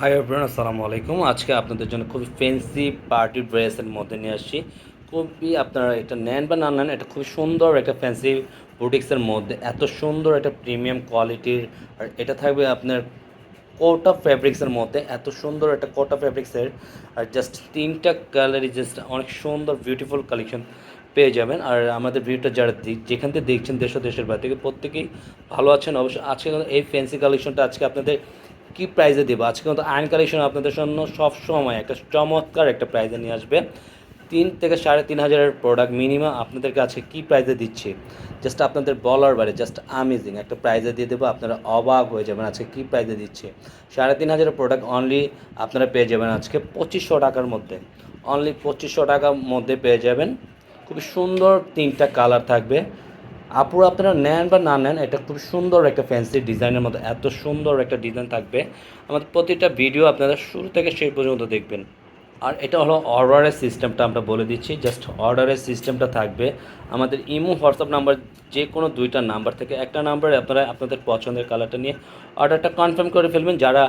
Hi everyone আসসালামু আলাইকুম। আজকে আপনাদের জন্য খুবই ফ্যান্সি পার্টি ড্রেসের মধ্যে নিয়ে আসছি। খুবই আপনারা এটা নেন বা না নেন, এটা খুবই সুন্দর একটা ফ্যান্সি বুটিক্সের মধ্যে। এত সুন্দর একটা প্রিমিয়াম কোয়ালিটির আর এটা থাকবে আপনার কোটা ফ্যাব্রিক্সের মধ্যে। এত সুন্দর একটা কোটা ফ্যাব্রিক্সের আর জাস্ট তিনটা কালারই জাস্ট অনেক সুন্দর বিউটিফুল কালেকশন পেয়ে যাবেন। আর আমাদের ভিডিওটা যারা যেখান থেকে দেখছেন দেশ ও দেশের বাইরে থেকে প্রত্যেকেই ভালো আছেন অবশ্যই। আজকে এই ফ্যান্সি কালেকশনটা আজকে আপনাদের কি প্রাইজে দেবো? আজকে কিন্তু আয়ন কালেকশন আপনাদের জন্য সবসময় একটা চমৎকার একটা প্রাইজে নিয়ে আসবে। তিন থেকে সাড়ে তিন হাজারের প্রোডাক্ট মিনিমাম আপনাদের কাছে কি প্রাইজে দিচ্ছে? জাস্ট আপনাদের বলার বাইরে জাস্ট আমেজিং একটা প্রাইজে দিয়ে দেবো, আপনারা অবাক হয়ে যাবেন আজকে কি প্রাইজে দিচ্ছে। সাড়ে তিন হাজারের প্রোডাক্ট অনলি আপনারা পেয়ে যাবেন আজকে পঁচিশশো টাকার মধ্যে। অনলি পঁচিশশো টাকার মধ্যে পেয়ে যাবেন। খুবই সুন্দর তিনটা কালার থাকবে। আপুর আপনারা নেন বা না নেন, এটা খুব সুন্দর একটা ফ্যান্সি ডিজাইনের মধ্যে এত সুন্দর একটা ডিজাইন থাকবে। আমাদের প্রতিটা ভিডিও আপনারা শুরু থেকে শেষ পর্যন্ত দেখবেন। আর এটা হলো অর্ডারের সিস্টেমটা আমরা বলে দিচ্ছি জাস্ট অর্ডারের সিস্টেমটা থাকবে। আমাদের ইমো হোয়াটসঅ্যাপ নাম্বার যে কোনো দুইটা নাম্বার থেকে একটা নাম্বারে আপনারা আপনাদের পছন্দের কালারটা নিয়ে অর্ডারটা কনফার্ম করে ফেলবেন। যারা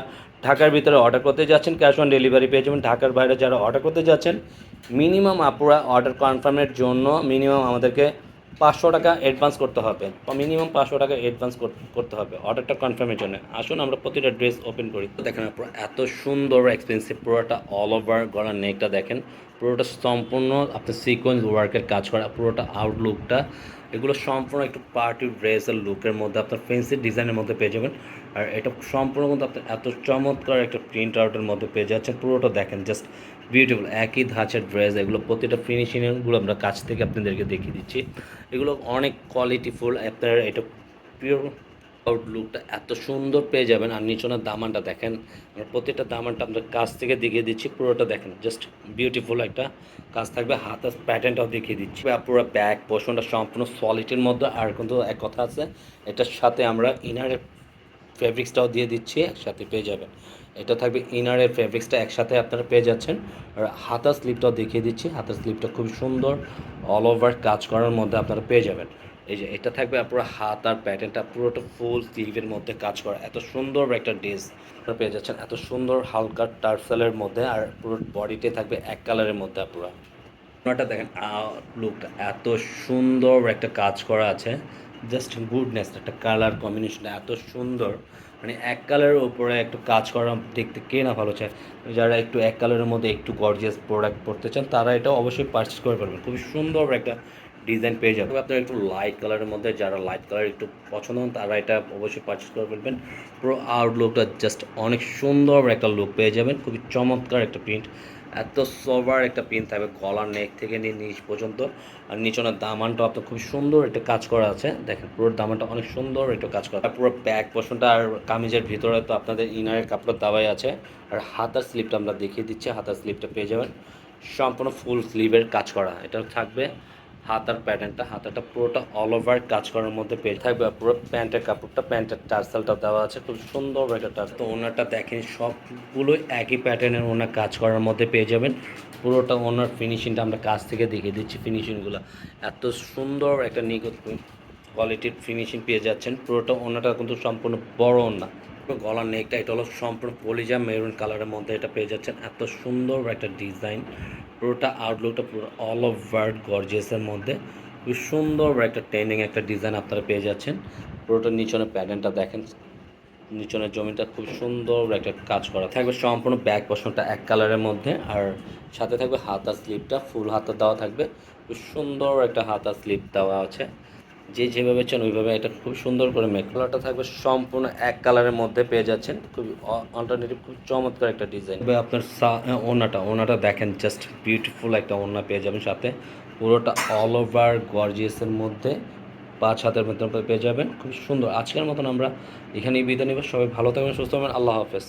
ঢাকার ভিতরে অর্ডার করতে যাচ্ছেন ক্যাশ অন ডেলিভারি পেয়ে যাবেন। ঢাকার বাইরে যারা অর্ডার করতে যাচ্ছেন মিনিমাম আপুরা অর্ডার কনফার্মের জন্য মিনিমাম আমাদেরকে পাঁচশো টাকা অ্যাডভান্স করতে হবে। মিনিমাম পাঁচশো টাকা অ্যাডভান্স করতে হবে। অর্ডারটা কনফার্মের জন্য। আসুন, আমরা প্রতিটা ড্রেস ওপেন করি। দেখেন পুরো এত সুন্দর এক্সপেন্সিভ পুরোটা অল ওভার গলার নেকটা দেখেন। পুরোটা সম্পূর্ণ আপনার সিকোয়েন্স ওয়ার্কের কাজ করা, পুরোটা আউটলুকটা এগুলো সম্পূর্ণ একটু পার্টি ড্রেসের লুকের মধ্যে আপনার ফেন্সি ডিজাইনের মধ্যে পেয়ে যাবেন। আর এটা সম্পূর্ণ কিন্তু আপনার এত চমৎকার একটা প্রিন্ট আউটের মধ্যে পেয়ে যাচ্ছেন। পুরোটা দেখেন জাস্ট বিউটিফুল একই ধাঁচের ড্রেস এগুলো প্রতিটা ফিনিশিংগুলো আমরা কাছ থেকে আপনাদেরকে দেখিয়ে দিচ্ছি। এগুলো অনেক কোয়ালিটিফুল আপনার এটা পিওর আউটলুকটা এত সুন্দর পেয়ে যাবেন। আর নিচনের দামানটা দেখেন প্রতিটা দামানটা আমরা কাছ থেকে দেখিয়ে দিচ্ছি, পুরোটা দেখেন জাস্ট বিউটিফুল একটা কাজ থাকবে। হাতের প্যাটার্নটাও দেখিয়ে দিচ্ছি। পুরো ব্যাক পোর্শনটা সম্পূর্ণ সলিডের মধ্যে। আর কিন্তু এক কথা আছে, এটার সাথে আমরা ইনারের ফেব্রিক্সটাও দিয়ে দিচ্ছি, একসাথে পেয়ে যাবেন। এটা থাকবে ইনারের ফেব্রিক্সটা একসাথে আপনারা পেয়ে যাচ্ছেন। আর হাতা স্লিপটাও দেখিয়ে দিচ্ছি হাতা স্লিপটা খুব সুন্দর অল ওভার কাজ করার মধ্যে আপনারা পেয়ে যাবেন। এই যে এটা থাকবে পুরো হাত আর প্যাটার্নটা পুরোটা ফুল স্লিভের মধ্যে কাজ করা। এত সুন্দর একটা ড্রেস আপনারা পেয়ে যাচ্ছেন, এত সুন্দর হালকা টার্সেলের মধ্যে আর পুরো বডিতে থাকবে এক কালারের মধ্যে পুরো ওনাটা দেখেন লুকটা এত সুন্দর একটা কাজ করা আছে। জাস্ট গুডনেস একটা কালার কম্বিনেশনটা এত সুন্দর। মানে এক কালারের ওপরে একটু কাজ করা দেখতে কে না ভালো চায়। যারা একটু এক কালারের মধ্যে একটু গর্জিয়াস প্রোডাক্ট পড়তে চান, তারা এটা অবশ্যই পারচেস করে পারবেন খুবই সুন্দর একটা ডিজাইন পেয়ে যাবে। আপনার একটু লাইট কালারের মধ্যে, যারা লাইট কালার একটু পছন্দ হন, তারা এটা অবশ্যই পারচেস করে ফেলবেন। পুরো আউটলুকটা জাস্ট অনেক সুন্দর একটা লুক পেয়ে যাবেন। খুবই চমৎকার একটা প্রিন্ট এত সোভার একটা পিন থাকবে কলার নেক থেকে নিয়ে নিচ পর্যন্ত। আর নিচনের দামানটা আপনার খুব সুন্দর একটা কাজ করা আছে। দেখেন, পুরো দামানটা অনেক সুন্দর একটা কাজ করা পুরো ব্যাক পোর্শনটা আর কামিজের ভিতরে তো আপনাদের ইনারের কাপড় দাবাই আছে। আর হাতার স্লিপটা আমরা দেখিয়ে দিচ্ছি, হাতার স্লিপটা পেয়ে যাবেন। সম্পূর্ণ ফুল স্লিভের কাজ করা। এটা থাকবে হাতার প্যাটার্নটা হাতাটা পুরোটা অল ওভার কাজ করার মধ্যে পেয়ে থাকবে পুরো প্যান্টের কাপড়টা, প্যান্টের টার্সেলটা দেওয়া আছে, খুব সুন্দর একটা টার্স তো ওনারটা দেখেন, সবগুলোই একই প্যাটার্নের ওনার কাজ করার মধ্যে পেয়ে যাবেন। পুরোটা ওনার ফিনিশিংটা আমরা কাছ থেকে দেখিয়ে দিচ্ছি ফিনিশিংগুলো এত সুন্দর একটা নিগত কোয়ালিটির ফিনিশিং পেয়ে যাচ্ছেন। পুরোটা ওনাটা কিন্তু সম্পূর্ণ বড় ওনা। গলার নেকটা এটা হলো সম্পূর্ণ পলিজা মেরুন কালারের মধ্যে এটা পেয়ে যাচ্ছেন। এত সুন্দর একটা ডিজাইন পুরোটা আউটলুকটা পুরো অল ওভার গর্জিয়াসের মধ্যে। খুব সুন্দর একটা ট্রেনিং একটা ডিজাইন আপনারা পেয়ে যাচ্ছেন। পুরোটা নিচনের প্যাটার্নটা দেখেন। নিচনের জমিটা খুব সুন্দর একটা কাজ করা। থাকবে সম্পূর্ণ ব্যাক পশনটা এক কালারের মধ্যে। আর সাথে থাকবে হাতা স্লিপটা ফুল হাতা দেওয়া থাকবে। খুব সুন্দর একটা হাতা স্লিপ দেওয়া আছে। যে যেভাবে চান ওইভাবে এটা খুব সুন্দর করে মেক কালারটা থাকবে সম্পূর্ণ এক কালারের মধ্যে পেয়ে যাচ্ছেন। খুব অল্টারনেটিভ খুব চমৎকার একটা ডিজাইন তবে আপনার ওনাটা ওনাটা দেখেন জাস্ট বিউটিফুল একটা ওনা পেয়ে যাবেন সাথে। পুরোটা অল ওভার গর্জিয়াসের মধ্যে পাঁচ হাতের মধ্যে পেয়ে যাবেন। খুব সুন্দর। আজকের মতন আমরা এখানেই বিদায় নেব। সবাই ভালো থাকবেন সুস্থ থাকবেন আল্লাহ হাফেজ।